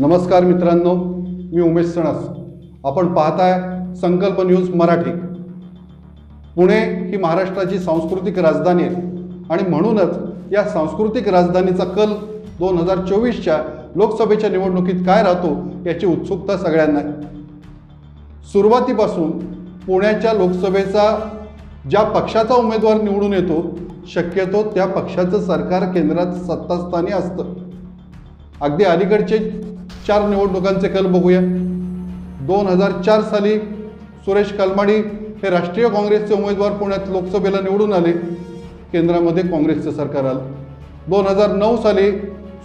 नमस्कार मित्रांनो मी उमेश सणस. आपण पाहताय संकल्प न्यूज मराठी. पुणे ही महाराष्ट्राची सांस्कृतिक राजधानी आहे. आणि म्हणूनच या सांस्कृतिक राजधानीचा कल दोन हजार चोवीसच्या लोकसभेच्या निवडणुकीत काय राहतो याची उत्सुकता सगळ्यांना सुरुवातीपासून पुण्याच्या लोकसभेचा ज्या पक्षाचा उमेदवार निवडून येतो शक्यतो त्या पक्षाचं सरकार केंद्रात सत्तास्थानी असतं. अगदी अलीकडचे चार निवडणुकांचे कल बघूया. दोन हजार चार साली सुरेश कलमाडी हे राष्ट्रीय काँग्रेसचे उमेदवार पुण्यात लोकसभेला निवडून आले. केंद्रामध्ये काँग्रेसचं सरकार आलं. दोन हजार नऊ साली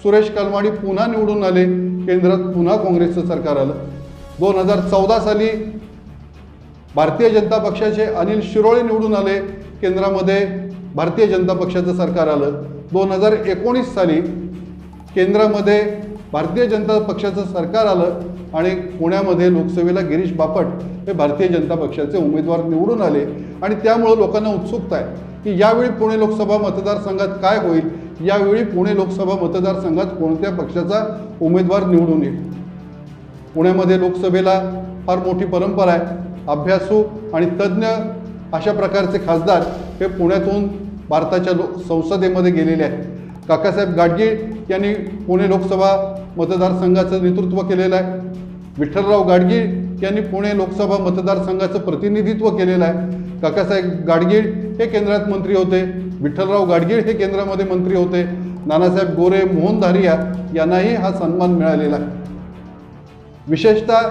सुरेश कलमाडी पुन्हा निवडून आले. केंद्रात पुन्हा काँग्रेसचं सरकार आलं. दोन हजार चौदा साली भारतीय जनता पक्षाचे अनिल शिरोळे निवडून आले. केंद्रामध्ये भारतीय जनता पक्षाचं सरकार आलं. दोन हजार एकोणीस साली केंद्रामध्ये भारतीय जनता पक्षाचं सरकार आलं आणि पुण्यामध्ये लोकसभेला गिरीश बापट हे भारतीय जनता पक्षाचे उमेदवार निवडून आले आणि त्यामुळं लोकांना उत्सुकता आहे की यावेळी पुणे लोकसभा मतदारसंघात काय होईल? यावेळी पुणे लोकसभा मतदारसंघात कोणत्या पक्षाचा उमेदवार निवडून येईल? पुण्यामध्ये लोकसभेला फार मोठी परंपरा आहे. अभ्यासू आणि तज्ज्ञ अशा प्रकारचे खासदार हे पुण्यातून भारताच्या लो संसदेमध्ये गेलेले आहेत. काकासाहेब गाडगे यांनी पुणे लोकसभा मतदारसंघाचं नेतृत्व केलेलं आहे. विठ्ठलराव गाडगे यांनी पुणे लोकसभा मतदारसंघाचं प्रतिनिधित्व केलेलं आहे. काकासाहेब गाडगीळ हे केंद्रात मंत्री होते. विठ्ठलराव गाडगीळ हे केंद्रामध्ये मंत्री होते. नानासाहेब गोरे मोहन धारिया यांनाही हा सन्मान मिळालेला आहे. विशेषतः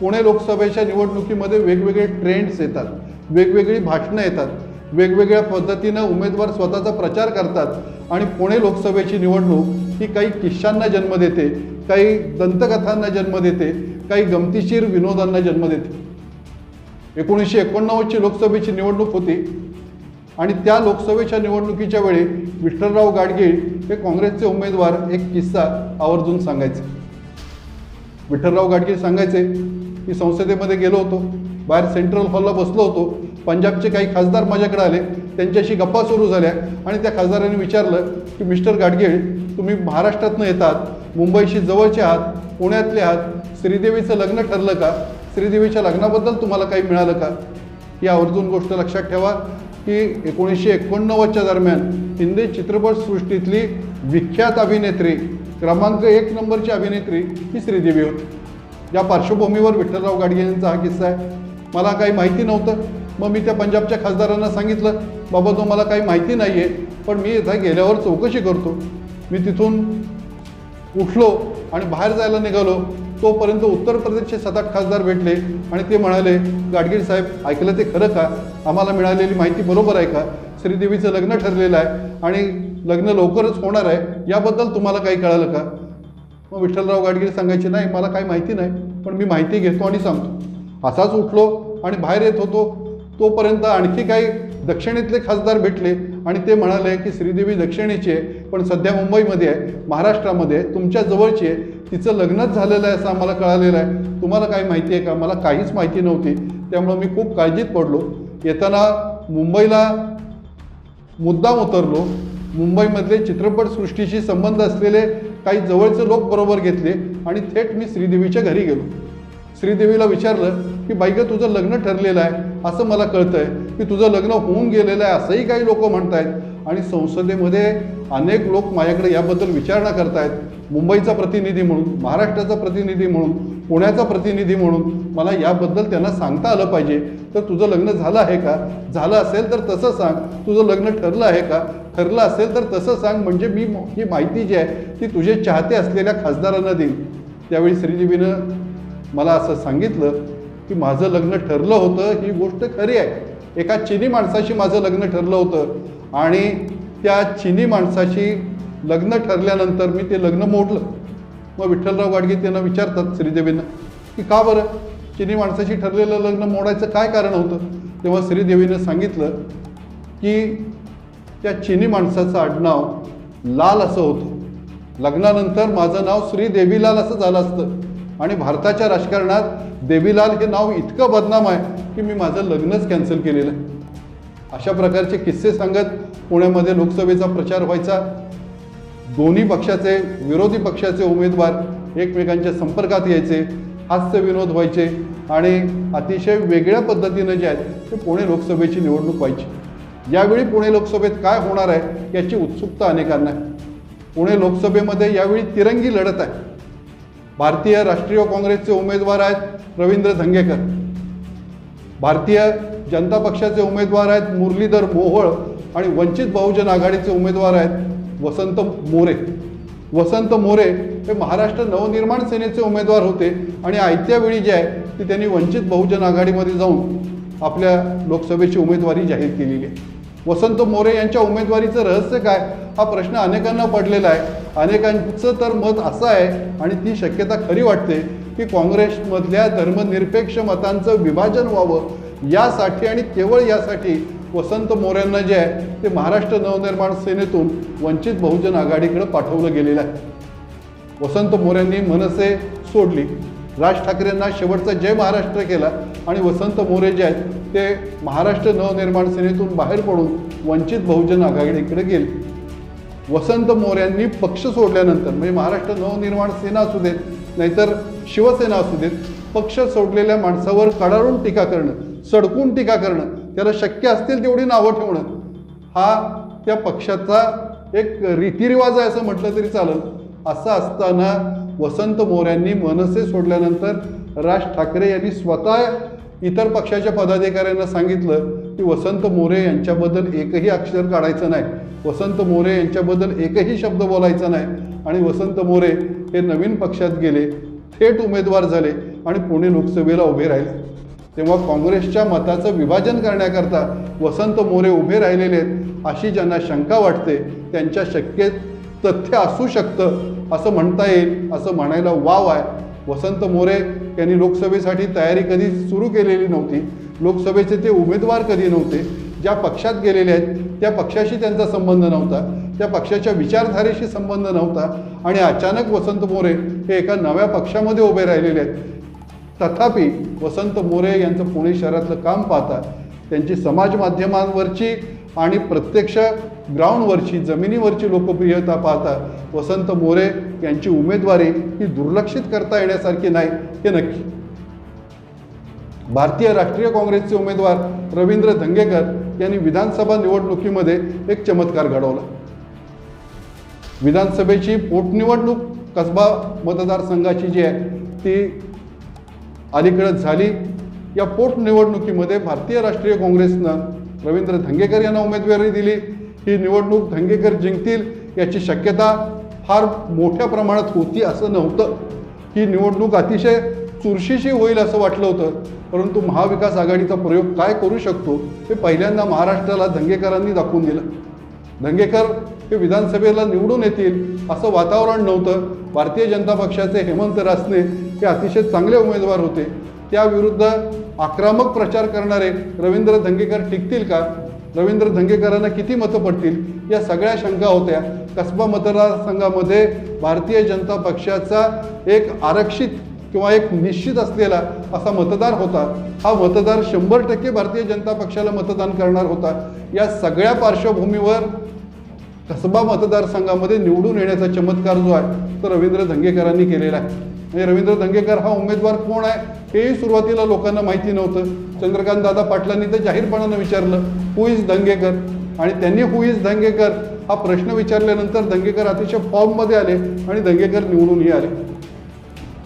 पुणे लोकसभेच्या निवडणुकीमध्ये वेगवेगळे ट्रेंड्स येतात. वेगवेगळी भाषणं येतात. वेगवेगळ्या पद्धतीनं उमेदवार स्वतःचा प्रचार करतात आणि पुणे लोकसभेची निवडणूक ही काही किस्सांना जन्म देते काही दंतकथांना जन्म देते काही गमतीशीर विनोदांना जन्म देते. एकोणीसशे एकोणनव्वदची लोकसभेची निवडणूक होती आणि त्या लोकसभेच्या निवडणुकीच्या वेळी विठ्ठलराव गाडगीळ हे काँग्रेसचे उमेदवार एक किस्सा आवर्जून सांगायचे. विठ्ठलराव गाडगीळ सांगायचे की संसदेमध्ये गेलो होतो बाहेर सेंट्रल हॉलला बसलो होतो पंजाबचे काही खासदार माझ्याकडे आले त्यांच्याशी गप्पा सुरू झाल्या आणि त्या खासदारांनी विचारलं की मिस्टर गाडगीळ तुम्ही महाराष्ट्रातनं येतात मुंबईशी जवळचे आहात पुण्यातले आहात श्रीदेवीचं लग्न ठरलं का? श्रीदेवीच्या लग्नाबद्दल तुम्हाला काही मिळालं का? ही आवर्जून गोष्ट लक्षात ठेवा की एकोणीसशे एकोणनव्वदच्या दरम्यान हिंदी चित्रपटसृष्टीतली विख्यात अभिनेत्री क्रमांक एक नंबरची अभिनेत्री ही श्रीदेवी होती. या पार्श्वभूमीवर विठ्ठलराव गाडगे यांचा हा किस्सा आहे. मला काही माहिती नव्हतं. मग मी त्या पंजाबच्या खासदारांना सांगितलं बाबा तो मला काही माहिती नाही आहे पण मी इथं गेल्यावर चौकशी करतो. मी तिथून उठलो आणि बाहेर जायला निघालो. तोपर्यंत उत्तर प्रदेशचे सात आठ खासदार भेटले आणि ते म्हणाले गाडगीर साहेब ऐकलं ते खरं का? आम्हाला मिळालेली माहिती बरोबर आहे का? श्रीदेवीचं लग्न ठरलेलं आहे आणि लग्न लवकरच होणार आहे याबद्दल तुम्हाला काही कळालं का? मग विठ्ठलराव गाडगीर सांगायचे नाही मला काही माहिती नाही पण मी माहिती घेतो आणि सांगतो. असाच उठलो आणि बाहेर येत होतो. तोपर्यंत आणखी काही दक्षिणेतले खासदार भेटले आणि ते म्हणाले की श्रीदेवी दक्षिणेची आहे पण सध्या मुंबईमध्ये आहे महाराष्ट्रामध्ये तुमच्या जवळची आहे. तिचं लग्नच झालेलं आहे असं आम्हाला कळालेलं आहे. तुम्हाला काही माहिती आहे का? मला काहीच माहिती नव्हती. त्यामुळं मी खूप काळजीत पडलो. येताना मुंबईला मुद्दाम उतरलो. मुंबईमधले चित्रपटसृष्टीशी संबंध असलेले काही जवळचे लोक बरोबर घेतले आणि थेट मी श्रीदेवीच्या घरी गेलो. श्रीदेवीला विचारलं की बाई तुझं लग्न ठरलेलं आहे. असं मला कळतं आहे की तुझं लग्न होऊन गेलेलं आहे असंही काही लोक म्हणत आहेत आणि संसदेमध्ये अनेक लोक माझ्याकडे याबद्दल विचारणा करतायत. मुंबईचा प्रतिनिधी म्हणून महाराष्ट्राचा प्रतिनिधी म्हणून पुण्याचा प्रतिनिधी म्हणून मला याबद्दल त्यांना सांगता आलं पाहिजे. तर तुझं लग्न झालं आहे का? झालं असेल तर तसं सांग. तुझं लग्न ठरलं आहे का? ठरलं असेल तर तसं सांग. म्हणजे मी ही माहिती जी आहे ती तुझे चाहते असलेल्या खासदारांना देईन. त्यावेळी श्रीदेवीनं मला असं सांगितलं की माझं लग्न ठरलं होतं ही गोष्ट खरी आहे. एका चिनी माणसाशी माझं लग्न ठरलं होतं आणि त्या चिनी माणसाशी लग्न ठरल्यानंतर मी ते लग्न मोडलं. मग विठ्ठलराव गाडगे त्यांना विचारतात श्रीदेवीनं की का बरं? चिनी माणसाशी ठरलेलं लग्न मोडायचं काय कारण होतं? तेव्हा श्रीदेवीनं सांगितलं की त्या चिनी माणसाचं आडनाव लाल असं होतं. लग्नानंतर माझं नाव श्रीदेवी लाल असं झालं असतं. आणि भारताच्या राजकारणात देवीलाल हे नाव इतकं बदनाम आहे की मी माझं लग्नच कॅन्सल केलेलं आहे. अशा प्रकारचे किस्से सांगत पुण्यामध्ये लोकसभेचा प्रचार व्हायचा. दोन्ही पक्षाचे विरोधी पक्षाचे उमेदवार एकमेकांच्या संपर्कात यायचे हास्य विनोद व्हायचे आणि अतिशय वेगळ्या पद्धतीनं जे आहेत ते पुणे लोकसभेची निवडणूक व्हायची. यावेळी पुणे लोकसभेत काय होणार आहे याची उत्सुकता अनेकांना आहे. पुणे लोकसभेमध्ये यावेळी तिरंगी लढत आहे. भारतीय राष्ट्रीय काँग्रेसचे उमेदवार आहेत रवींद्र धंगेकर भारतीय जनता पक्षाचे उमेदवार आहेत मुरलीधर मोहोळ आणि वंचित बहुजन आघाडीचे उमेदवार आहेत वसंत मोरे. वसंत मोरे हे महाराष्ट्र नवनिर्माण सेनेचे उमेदवार होते आणि आयत्या वेळी जे आहे ती त्यांनी वंचित बहुजन आघाडीमध्ये जाऊन आपल्या लोकसभेची उमेदवारी जाहीर केलेली आहे. वसंत मोरे यांच्या उमेदवारीचं रहस्य काय? हा प्रश्न अनेकांना पडलेला आहे. अनेकांचं तर मत असं आहे आणि ती शक्यता खरी वाटते की काँग्रेसमधल्या धर्मनिरपेक्ष मतांचं विभाजन व्हावं. यासाठी आणि केवळ यासाठी वसंत मोऱ्यांना जे आहे ते महाराष्ट्र नवनिर्माण सेनेतून वंचित बहुजन आघाडीकडे पाठवलं गेलेलं आहे. वसंत मोऱ्यांनी मनसे सोडली. राज ठाकरेंना शेवटचा जय महाराष्ट्र केला आणि वसंत मोरे जे आहेत ते महाराष्ट्र नवनिर्माण सेनेतून बाहेर पडून वंचित बहुजन आघाडीकडे गेले. वसंत मोऱ्यांनी पक्ष सोडल्यानंतर म्हणजे महाराष्ट्र नवनिर्माण सेना असू देत नाहीतर शिवसेना असू देत पक्ष सोडलेल्या माणसावर कडाडून टीका करणं सडकून टीका करणं त्याला शक्य असतील तेवढी नावं ठेवणं हा त्या पक्षाचा एक रीतिरिवाज आहे असं म्हटलं तरी चालेल. असं असताना वसंत मोऱ्यांनी मनसे सोडल्यानंतर राज ठाकरे यांनी स्वतः इतर पक्षाच्या पदाधिकाऱ्यांना सांगितलं की वसंत मोरे यांच्याबद्दल एकही अक्षर काढायचं नाही. वसंत मोरे यांच्याबद्दल एकही शब्द बोलायचा नाही. आणि वसंत मोरे हे नवीन पक्षात गेले थेट उमेदवार झाले आणि पुणे लोकसभेला उभे राहिले. तेव्हा काँग्रेसच्या मताचं विभाजन करण्याकरता वसंत मोरे उभे राहिलेले आहेत अशी ज्यांना शंका वाटते त्यांच्या शक्य तथ्य असू शकतं असं म्हणता येईल असं म्हणायला वाव आहे. वसंत मोरे यांनी लोकसभेसाठी तयारी कधी सुरू केलेली नव्हती. लोकसभेचे ते उमेदवार कधी नव्हते. ज्या पक्षात गेलेले आहेत त्या पक्षाशी त्यांचा संबंध नव्हता. त्या पक्षाच्या विचारधारेशी संबंध नव्हता. आणि अचानक वसंत मोरे हे एका नव्या पक्षामध्ये उभे राहिलेले आहेत. तथापि वसंत मोरे यांचं पुणे शहरातलं काम पाहता त्यांची समाज माध्यमांवरची आणि प्रत्यक्ष ग्राउंडवरची जमिनीवरची लोकप्रियता पाहता वसंत मोरे यांची उमेदवारी ही दुर्लक्षित करता येण्यासारखी नाही हे नक्की. भारतीय राष्ट्रीय काँग्रेसचे उमेदवार रवींद्र धंगेकर यांनी विधानसभा निवडणुकीमध्ये एक चमत्कार घडवला. विधानसभेची पोटनिवडणूक कसबा मतदारसंघाची जी आहे ती अलीकडं झाली. या पोटनिवडणुकीमध्ये भारतीय राष्ट्रीय काँग्रेसनं रवींद्र धंगेकर यांना उमेदवारी दिली. ही निवडणूक धंगेकर जिंकतील याची शक्यता फार मोठ्या प्रमाणात होती असं नव्हतं. ही निवडणूक अतिशय चुरशीशी होईल असं वाटलं होतं. परंतु महाविकास आघाडीचा प्रयोग काय करू शकतो हे पहिल्यांदा महाराष्ट्राला धंगेकरांनी दाखवून दिलं. धंगेकर हे विधानसभेला निवडून येतील असं वातावरण नव्हतं. भारतीय जनता पक्षाचे हेमंत रासने हे अतिशय चांगले उमेदवार होते. त्याविरुद्ध आक्रमक प्रचार करणारे रवींद्र धंगेकर टिकतील का? रवींद्र धंगेकरांना किती मतं पडतील? या सगळ्या शंका होत्या. कसबा मतदारसंघामध्ये भारतीय जनता पक्षाचा एक आरक्षित किंवा एक निश्चित असलेला असा मतदार होता. हा मतदार शंभर टक्के भारतीय जनता पक्षाला मतदान करणार होता. या सगळ्या पार्श्वभूमीवर कसबा मतदारसंघामध्ये निवडून येण्याचा चमत्कार जो आहे तो रवींद्र धंगेकरांनी केलेला आहे. म्हणजे रवींद्र दंगेकर हा उमेदवार कोण आहे हेही सुरुवातीला लोकांना माहिती नव्हतं. चंद्रकांत दादा पाटलांनी तर जाहीरपणानं विचारलं हु इज दंगेकर? आणि त्यांनी हु इज दंगेकर? हा प्रश्न विचारल्यानंतर दंगेकर अतिशय फॉर्ममध्ये आले आणि दंगेकर निवडूनही आले.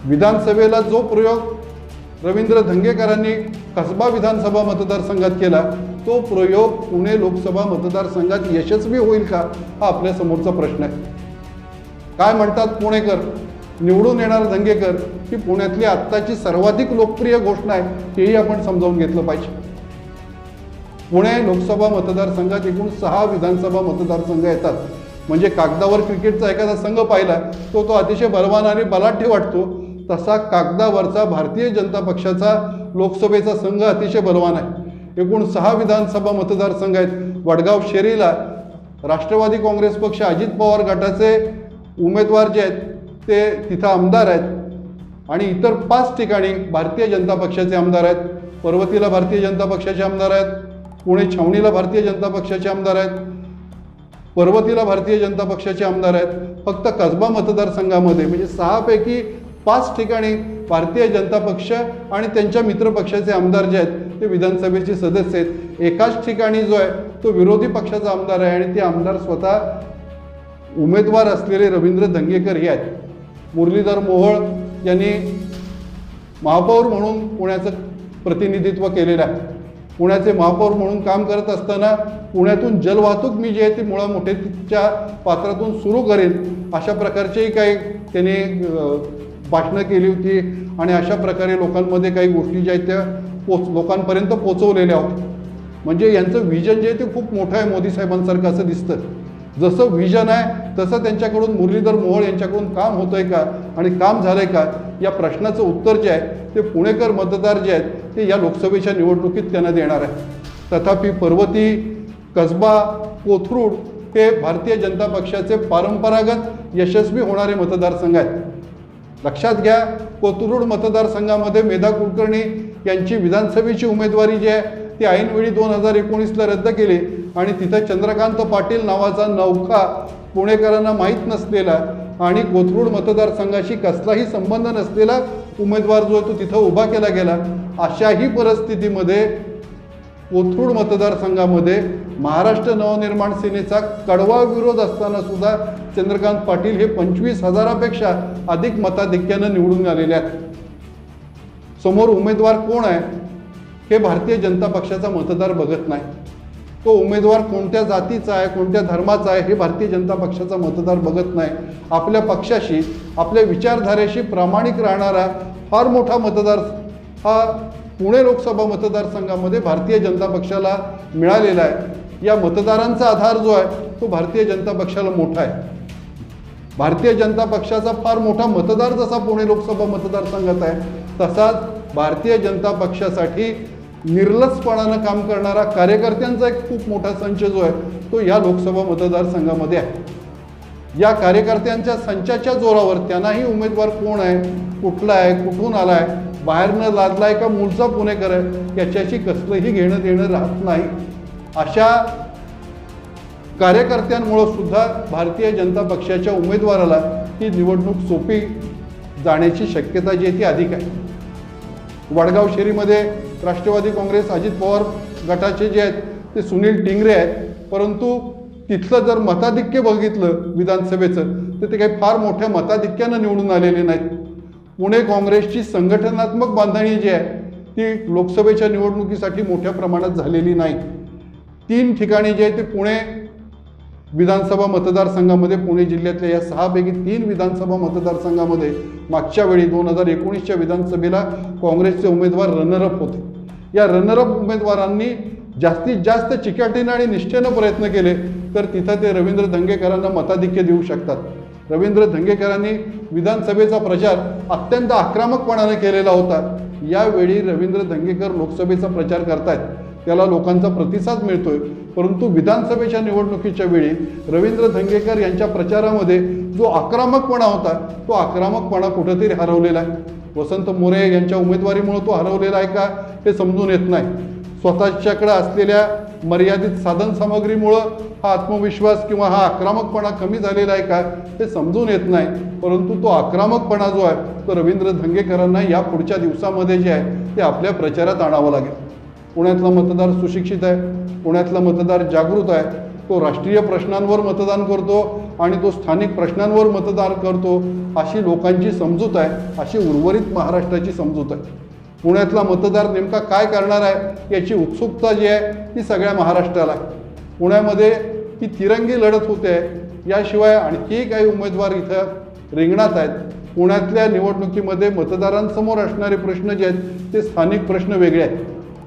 विधानसभेला जो प्रयोग रवींद्र धंगेकरांनी कसबा विधानसभा मतदारसंघात केला तो प्रयोग पुणे लोकसभा मतदारसंघात यशस्वी होईल का हा आपल्या समोरचा प्रश्न आहे. काय म्हणतात पुणेकर? निवडून येणार दंगेकर ही पुण्यातली आत्ताची सर्वाधिक लोकप्रिय घोषणा आहे हेही आपण समजावून घेतलं पाहिजे. पुणे लोकसभा मतदारसंघात एकूण सहा विधानसभा मतदारसंघ येतात. म्हणजे कागदावर क्रिकेटचा एखादा संघ पाहिला तो तो अतिशय बलवान आणि बलाढ्य वाटतो. तसा कागदावरचा भारतीय जनता पक्षाचा लोकसभेचा संघ अतिशय बलवान आहे. एकूण सहा विधानसभा मतदारसंघ आहेत. वडगाव शेरीला राष्ट्रवादी काँग्रेस पक्ष अजित पवार गटाचे उमेदवार जे आहेत ते तिथं आमदार आहेत. आणि इतर पाच ठिकाणी भारतीय जनता पक्षाचे आमदार आहेत. पर्वतीला भारतीय जनता पक्षाचे आमदार आहेत. पुणे छावणीला भारतीय जनता पक्षाचे आमदार आहेत. पर्वतीला भारतीय जनता पक्षाचे आमदार आहेत. फक्त कसबा मतदारसंघामध्ये म्हणजे सहापैकी पाच ठिकाणी भारतीय जनता पक्ष आणि त्यांच्या मित्र पक्षाचे आमदार जे आहेत ते विधानसभेचे सदस्य आहेत. एकाच ठिकाणी जो आहे तो विरोधी पक्षाचा आमदार आहे आणि ते आमदार स्वतः उमेदवार असलेले रवींद्र दंगेकर हे आहेत. मुरलीधर मोहोळ यांनी महापौर म्हणून पुण्याचं प्रतिनिधित्व केलेलं आहे. पुण्याचे महापौर म्हणून काम करत असताना पुण्यातून जलवाहतूक मी जी आहे ती मुळा मोठेच्या पात्रातून सुरू करेन अशा प्रकारचेही काही त्यांनी भाषणं केली होती आणि अशा प्रकारे लोकांमध्ये काही गोष्टी ज्या आहेत त्या पोच लोकांपर्यंत पोचवलेल्या होत्या. म्हणजे यांचं व्हिजन जे आहे ते खूप मोठं आहे मोदी साहेबांसारखं असं दिसतं. जसं व्हिजन आहे तसं त्यांच्याकडून मुरलीधर मोहोळ यांच्याकडून काम होतं आहे का आणि काम झालं आहे का या प्रश्नाचं उत्तर जे आहे ते पुणेकर मतदार जे आहेत ते या लोकसभेच्या निवडणुकीत त्यांना देणार आहे तथापि पर्वती कसबा कोथरूड हे भारतीय जनता पक्षाचे परंपरागत यशस्वी होणारे मतदारसंघ आहेत. लक्षात घ्या कोथरूड मतदारसंघामध्ये मेधा कुलकर्णी यांची विधानसभेची उमेदवारी जी आहे ती ऐनवेळी दोन हजार एकोणीसला रद्द केली आणि तिथं चंद्रकांत पाटील नावाचा नौका पुणेकरांना माहीत नसलेला आणि कोथरूड मतदारसंघाशी कसलाही संबंध नसलेला उमेदवार जो आहे तो तिथं उभा केला गेला. अशाही परिस्थितीमध्ये कोथरूड मतदारसंघामध्ये महाराष्ट्र नवनिर्माण सेनेचा कडवा विरोध असताना सुद्धा चंद्रकांत पाटील हे पंचवीस हजारापेक्षा अधिक मताधिक्यानं निवडून आलेले आहेत. समोर उमेदवार कोण आहे? हे भारतीय जनता पक्षाचा मतदार बघत नाही. तो उमेदवार कोणत्या जातीचा आहे कोणत्या धर्माचा आहे हे भारतीय जनता पक्षाचा मतदार बघत नाही. आपल्या पक्षाशी आपल्या विचारधारेशी प्रामाणिक राहणारा फार मोठा मतदार हा पुणे लोकसभा मतदारसंघामध्ये भारतीय जनता पक्षाला मिळालेला आहे. या मतदारांचा आधार जो आहे तो भारतीय जनता पक्षाला मोठा आहे. भारतीय जनता पक्षाचा फार मोठा मतदार जसा पुणे लोकसभा मतदारसंघात आहे तसाच भारतीय जनता पक्षासाठी निर्लसपणानं काम करणारा कार्यकर्त्यांचा एक खूप मोठा संच जो आहे तो या लोकसभा मतदारसंघामध्ये आहे. या कार्यकर्त्यांच्या संचाच्या जोरावर त्यांनाही उमेदवार कोण आहे कुठला आहे कुठून आला आहे बाहेरनं लादलाय का मूळचा पुणेकर आहे याच्याशी कसलंही घेणं देणं राहत नाही. अशा कार्यकर्त्यांमुळं सुद्धा भारतीय जनता पक्षाच्या उमेदवाराला ही निवडणूक सोपी जाण्याची शक्यता जी आहे ती अधिक आहे. वडगाव शेरीमध्ये राष्ट्रवादी काँग्रेस अजित पवार गटाचे जे आहेत ते सुनील टिंगरे आहेत. परंतु तिथलं जर मताधिक्य बघितलं विधानसभेचं तर ते काही फार मोठ्या मताधिक्यानं निवडून आलेले नाहीत. पुणे काँग्रेसची संघटनात्मक बांधणी जी आहे ती लोकसभेच्या निवडणुकीसाठी मोठ्या प्रमाणात झालेली नाही. तीन ठिकाणी जे आहे ते पुणे विधानसभा मतदारसंघामध्ये पुणे जिल्ह्यातल्या या सहापैकी तीन विधानसभा मतदारसंघामध्ये मागच्या वेळी दोन हजार एकोणीसच्या विधानसभेला काँग्रेसचे उमेदवार रनरअप होते. या रनरअप उमेदवारांनी जास्तीत जास्त चिकाटीनं आणि निष्ठेनं प्रयत्न केले तर तिथं ते रवींद्र धंगेकरांना मताधिक्य देऊ शकतात. रवींद्र धंगेकरांनी विधानसभेचा प्रचार अत्यंत आक्रमकपणाने केलेला होता. यावेळी रवींद्र धंगेकर लोकसभेचा प्रचार करतायत. त्याला लोकांचा प्रतिसाद मिळतोय. परंतु विधानसभेच्या निवडणुकीच्या वेळी रवींद्र धंगेकर यांच्या प्रचारामध्ये जो आक्रमकपणा होता तो आक्रमकपणा कुठंतरी हरवलेला आहे. वसंत मोरे यांच्या उमेदवारीमुळे तो हरवलेला आहे का हे समजून येत नाही. स्वतःच्याकडे असलेल्या मर्यादित साधन सामग्रीमुळं हा आत्मविश्वास किंवा हा आक्रमकपणा कमी झालेला आहे का हे समजून येत नाही. परंतु तो आक्रमकपणा जो आहे तो रवींद्र धंगेकरांना या पुढच्या दिवसामध्ये जे आहे ते आपल्या प्रचारात आणावं लागेल. पुण्यातला मतदार सुशिक्षित आहे पुण्यातला मतदार जागृत आहे तो राष्ट्रीय प्रश्नांवर मतदान करतो आणि तो स्थानिक प्रश्नांवर मतदान करतो अशी लोकांची समजूत आहे अशी उर्वरित महाराष्ट्राची समजूत आहे. पुण्यातला मतदार नेमका काय करणार आहे याची उत्सुकता जी आहे ती सगळ्या महाराष्ट्राला आहे. पुण्यामध्ये ती तिरंगी लढत होते याशिवाय आणखी काही उमेदवार इथं रिंगणात आहेत. पुण्यातल्या निवडणुकीमध्ये मतदारांसमोर असणारे प्रश्न जे आहेत ते स्थानिक प्रश्न वेगळे आहेत.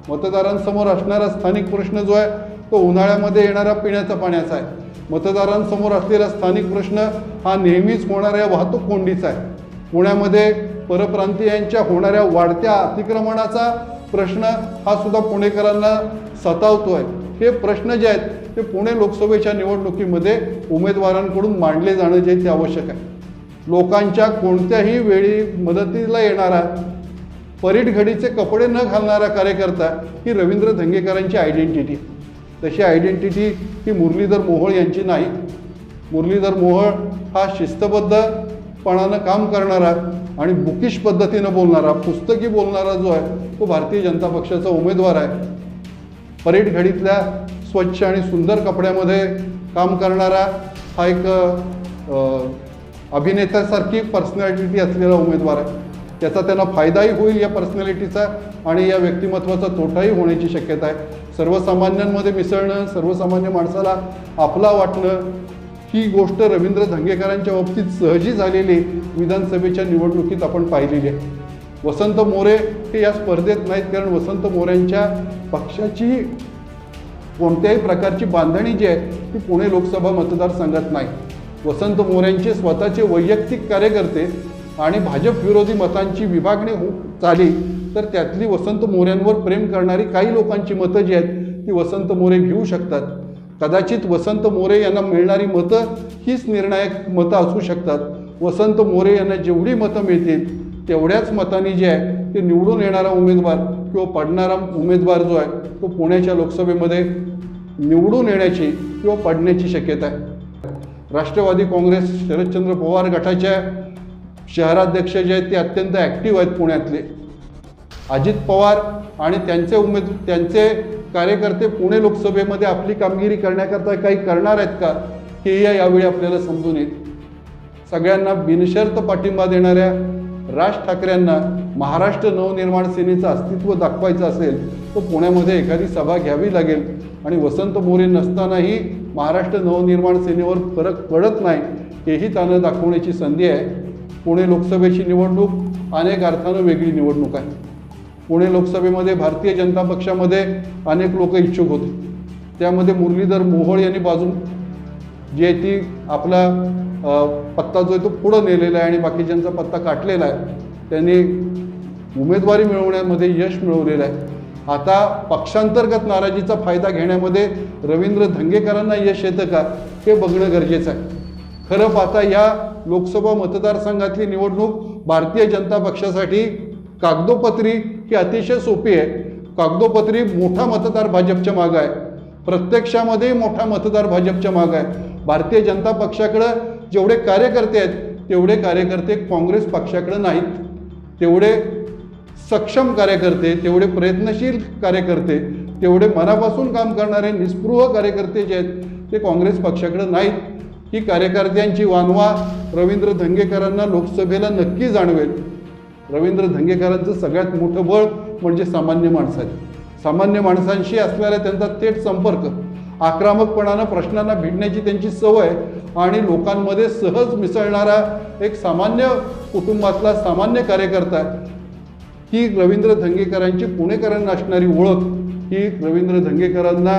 मतदारांसमोर असणारा स्थानिक प्रश्न जो आहे तो उन्हाळ्यामध्ये येणारा पिण्याचा पाण्याचा आहे. मतदारांसमोर असलेला स्थानिक प्रश्न हा नेहमीच होणाऱ्या वाहतूक कोंडीचा आहे. पुण्यामध्ये परप्रांतीयांच्या होणाऱ्या वाढत्या अतिक्रमणाचा प्रश्न हा सुद्धा पुणेकरांना सतावतो आहे हे प्रश्न जे आहेत ते पुणे लोकसभेच्या निवडणुकीमध्ये उमेदवारांकडून मांडले जाणं जे ते आवश्यक आहे. लोकांच्या कोणत्याही वेळी मदतीला येणारा परीट घडीचे कपडे न घालणारा कार्यकर्ता ही रवींद्र धंगेकरांची आयडेंटिटी तशी आयडेंटिटी ही मुरलीधर मोहोळ यांची नाही. मुरलीधर मोहोळ हा शिस्तबद्धपणानं काम करणारा आणि बुकिश पद्धतीनं बोलणारा पुस्तकी बोलणारा जो आहे तो भारतीय जनता पक्षाचा उमेदवार आहे. परेड घडीतल्या स्वच्छ आणि सुंदर कपड्यामध्ये काम करणारा हा एक अभिनेत्यासारखी पर्सनॅलिटी असलेला उमेदवार आहे. त्याचा त्यांना फायदाही होईल या पर्सनॅलिटीचा आणि या व्यक्तिमत्वाचा तोटाही होण्याची शक्यता आहे. सर्वसामान्यांमध्ये मिसळणं सर्वसामान्य माणसाला आपला वाटणं ही गोष्ट रवींद्र धंगेकरांच्या बाबतीत सहजी झालेली विधानसभेच्या निवडणुकीत आपण पाहिलेली आहे. वसंत मोरे हे या स्पर्धेत नाहीत कारण वसंत मोऱ्यांच्या पक्षाची कोणत्याही प्रकारची बांधणी जी आहे ती पुणे लोकसभा मतदारसंघात नाही. वसंत मोऱ्यांचे स्वतःचे वैयक्तिक कार्यकर्ते आणि भाजप विरोधी मतांची विभागणी हो झाली तर त्यातली वसंत मोऱ्यांवर प्रेम करणारी काही लोकांची मतं जी आहेत ती वसंत मोरे घेऊ शकतात. कदाचित वसंत मोरे यांना मिळणारी मतं हीच निर्णायक मतं असू शकतात. वसंत मोरे यांना जेवढी मतं मिळतील तेवढ्याच मतांनी जे आहे ते निवडून येणारा उमेदवार किंवा पडणारा उमेदवार जो आहे तो पुण्याच्या लोकसभेमध्ये निवडून येण्याची किंवा पडण्याची शक्यता आहे. राष्ट्रवादी काँग्रेस शरदचंद्र पवार गटाच्या शहराध्यक्ष जे आहेत ते अत्यंत ॲक्टिव्ह आहेत पुण्यातले. अजित पवार आणि त्यांचे उमेद त्यांचे कार्यकर्ते पुणे लोकसभेमध्ये आपली कामगिरी करण्याकरता काही करणार आहेत का हे या यावेळी आपल्याला समजून येईल. सगळ्यांना बिनशर्त पाठिंबा देणाऱ्या राज ठाकरेंना महाराष्ट्र नवनिर्माण सेनेचं अस्तित्व दाखवायचं असेल तर पुण्यामध्ये एखादी सभा घ्यावी लागेल. आणि वसंत मोरे नसतानाही महाराष्ट्र नवनिर्माण सेनेवर फरक पडत नाही हेही त्यानं दाखवण्याची संधी आहे. पुणे लोकसभेची निवडणूक अनेक अर्थानं वेगळी निवडणूक आहे. पुणे लोकसभेमध्ये भारतीय जनता पक्षामध्ये अनेक लोक इच्छुक होते. त्यामध्ये मुरलीधर मोहोळ यांनी बाजू जे आहे ती आपला पत्ता जो आहे तो पुढं नेलेला आहे आणि बाकीच्यांचा पत्ता काटलेला आहे त्यांनी उमेदवारी मिळवण्यामध्ये यश मिळवलेलं आहे. आता पक्षांतर्गत नाराजीचा फायदा घेण्यामध्ये रवींद्र धंगेकरांना यश येतं का हे बघणं गरजेचं आहे. खरं पाहता या लोकसभा मतदारसंघातली निवडणूक भारतीय जनता पक्षासाठी कागदोपत्री ही अतिशय सोपी आहे. कागदोपत्री मोठा मतदार भाजपच्या मागं आहे. प्रत्यक्षामध्ये मोठा मतदार भाजपच्या मागं आहे. भारतीय जनता पक्षाकडं जेवढे कार्यकर्ते आहेत तेवढे कार्यकर्ते काँग्रेस पक्षाकडं नाहीत. तेवढे सक्षम कार्यकर्ते तेवढे प्रयत्नशील कार्यकर्ते तेवढे मनापासून काम करणारे निस्पृह कार्यकर्ते जे आहेत ते काँग्रेस पक्षाकडे नाहीत. ही कार्यकर्त्यांची वानवा रवींद्र धंगेकरांना लोकसभेला नक्की जाणवेल. रवींद्र धंगेकरांचं सगळ्यात मोठं बळ म्हणजे सामान्य माणसाने. सामान्य माणसांशी असलेला त्यांचा थेट संपर्क आक्रमकपणानं प्रश्नांना भिडण्याची त्यांची सवय आणि लोकांमध्ये सहज मिसळणारा एक सामान्य कुटुंबातला सामान्य कार्यकर्ता ही रवींद्र धंगेकरांची पुणेकरांना असणारी ओळख ही रवींद्र धंगेकरांना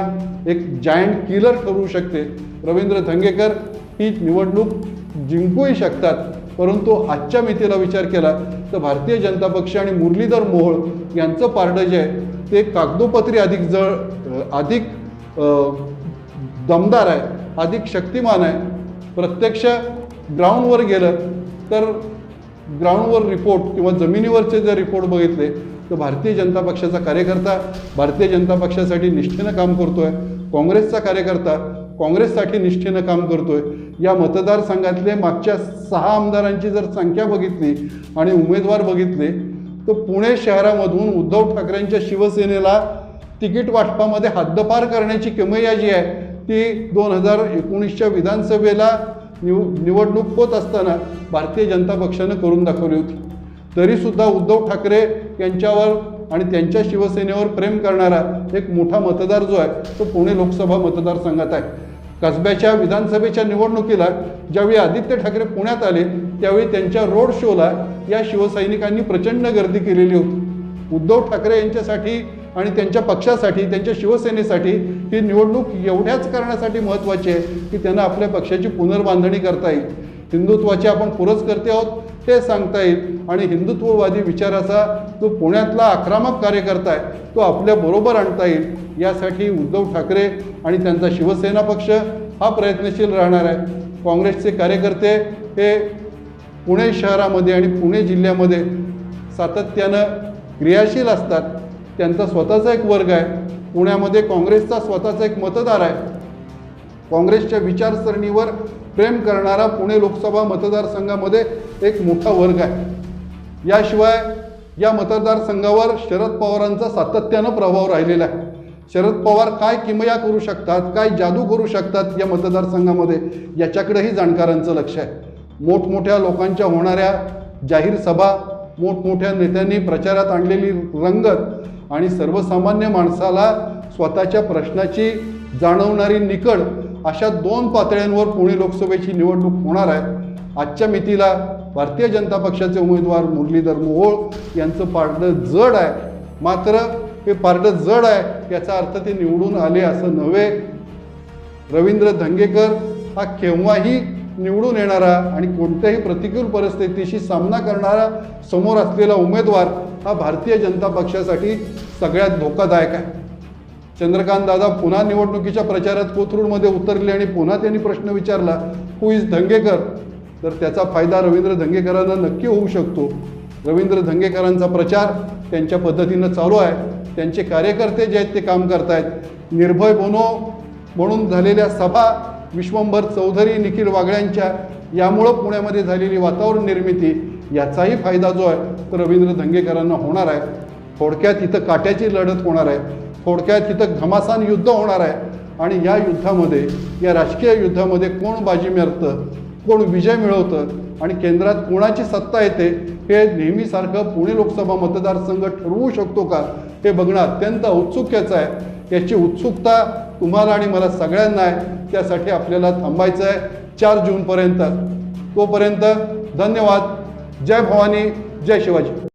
एक जायंट किलर ठरू शकते. रवींद्र धंगेकर ही निवडणूक जिंकूही शकतात. परंतु आजच्या मितीला विचार केला तर भारतीय जनता पक्ष आणि मुरलीधर मोहोळ यांचं पारडं जे आहे ते कागदोपत्री अधिक जळ अधिक दमदार आहे अधिक शक्तिमान आहे. प्रत्यक्ष ग्राउंडवर गेलं तर ग्राउंडवर रिपोर्ट किंवा जमिनीवरचे जर रिपोर्ट बघितले तर भारतीय जनता पक्षाचा कार्यकर्ता भारतीय जनता पक्षासाठी निष्ठेनं काम करतो आहे काँग्रेसचा कार्यकर्ता काँग्रेससाठी निष्ठेनं काम करतोय. या मतदारसंघातले मागच्या सहा आमदारांची जर संख्या बघितली आणि उमेदवार बघितले तर पुणे शहरामधून उद्धव ठाकरेंच्या शिवसेनेला तिकीट वाटपामध्ये हद्दपार करण्याची किमया जी आहे ती दोन हजार एकोणीसच्या विधानसभेला निव निवडणूक होत असताना भारतीय जनता पक्षानं करून दाखवली होती. तरीसुद्धा उद्धव ठाकरे यांच्यावर आणि त्यांच्या शिवसेनेवर प्रेम करणारा एक मोठा मतदार जो आहे तो पुणे लोकसभा मतदारसंघात आहे. कसब्याच्या विधानसभेच्या निवडणुकीला ज्यावेळी आदित्य ठाकरे पुण्यात आले त्यावेळी त्यांच्या रोड शोला या शिवसैनिकांनी प्रचंड गर्दी केलेली होती. उद्धव ठाकरे यांच्यासाठी आणि त्यांच्या पक्षासाठी त्यांच्या शिवसेनेसाठी ही निवडणूक एवढ्याच करण्यासाठी महत्त्वाची आहे की त्यांना आपल्या पक्षाची पुनर्बांधणी करता येईल. हिंदुत्वाचे आपण पुरस्कर्ते आहोत हे सांगता येईल. आणि हिंदुत्ववादी विचाराचा जो पुण्यातला आक्रमक कार्यकर्ता आहे तो आपल्या बरोबर आणता येईल. यासाठी उद्धव ठाकरे आणि त्यांचा शिवसेना पक्ष हा प्रयत्नशील राहणार आहे. काँग्रेसचे कार्यकर्ते हे पुणे शहरामध्ये आणि पुणे जिल्ह्यामध्ये सातत्यानं क्रियाशील असतात. त्यांचा स्वतःचा एक वर्ग आहे. पुण्यामध्ये काँग्रेसचा स्वतःचा एक मतदार आहे. काँग्रेसच्या विचारसरणीवर प्रेम करणारा पुणे लोकसभा मतदारसंघामध्ये एक मोठा वर्ग आहे. याशिवाय या मतदारसंघावर शरद पवारांचा सातत्यानं प्रभाव राहिलेला आहे. शरद पवार काय किमया करू शकतात काय जादू करू शकतात या मतदारसंघामध्ये याच्याकडेही जाणकारांचं लक्ष आहे. मोठमोठ्या लोकांच्या होणाऱ्या जाहीर सभा मोठमोठ्या नेत्यांनी प्रचारात आणलेली रंगत आणि सर्वसामान्य माणसाला स्वतःच्या प्रश्नाची जाणवणारी निकड अशा दोन पातळ्यांवर पुणे लोकसभेची निवडणूक होणार आहे. आजच्या मितीला भारतीय जनता पक्षाचे उमेदवार मुरलीधर मोहोळ यांचं पारडं जड आहे. मात्र हे पारडं जड आहे याचा अर्थ ते निवडून आले असं नव्हे. रवींद्र धंगेकर हा केव्हाही निवडून येणारा आणि कोणत्याही प्रतिकूल परिस्थितीशी सामना करणारा समोर असलेला उमेदवार हा भारतीय जनता पक्षासाठी सगळ्यात धोकादायक आहे. चंद्रकांत दादा पुन्हा निवडणुकीच्या प्रचारात कोथरूडमध्ये उतरले आणि पुन्हा त्यांनी प्रश्न विचारला हु इज धंगेकर? तर त्याचा फायदा रवींद्र धंगेकरांना नक्की होऊ शकतो. रवींद्र धंगेकरांचा प्रचार त्यांच्या पद्धतीनं चालू आहे. त्यांचे कार्यकर्ते जे आहेत ते काम करतायत. निर्भय बोनो म्हणून झालेल्या सभा विश्वंभर चौधरी निखिल वागळ्यांच्या यामुळं पुण्यामध्ये झालेली वातावरण निर्मिती याचाही फायदा जो आहे तो रवींद्र धंगेकरांना होणार आहे. थोडक्यात इथं काट्याची लढत होणार आहे. थोडक्यात तिथं घमासान युद्ध होणार आहे. आणि या युद्धामध्ये या राजकीय युद्धामध्ये कोण बाजी मिळतं कोण विजय मिळवतं आणि केंद्रात कोणाची सत्ता येते हे नेहमीसारखं पुणे लोकसभा मतदारसंघ ठरवू शकतो का हे बघणं अत्यंत औत्सुक्याचं आहे. याची उत्सुकता तुम्हाला आणि मला सगळ्यांना आहे. त्यासाठी आपल्याला थांबायचं आहे. चार जूनपर्यंत. तोपर्यंत धन्यवाद. जय भवानी. जय शिवाजी.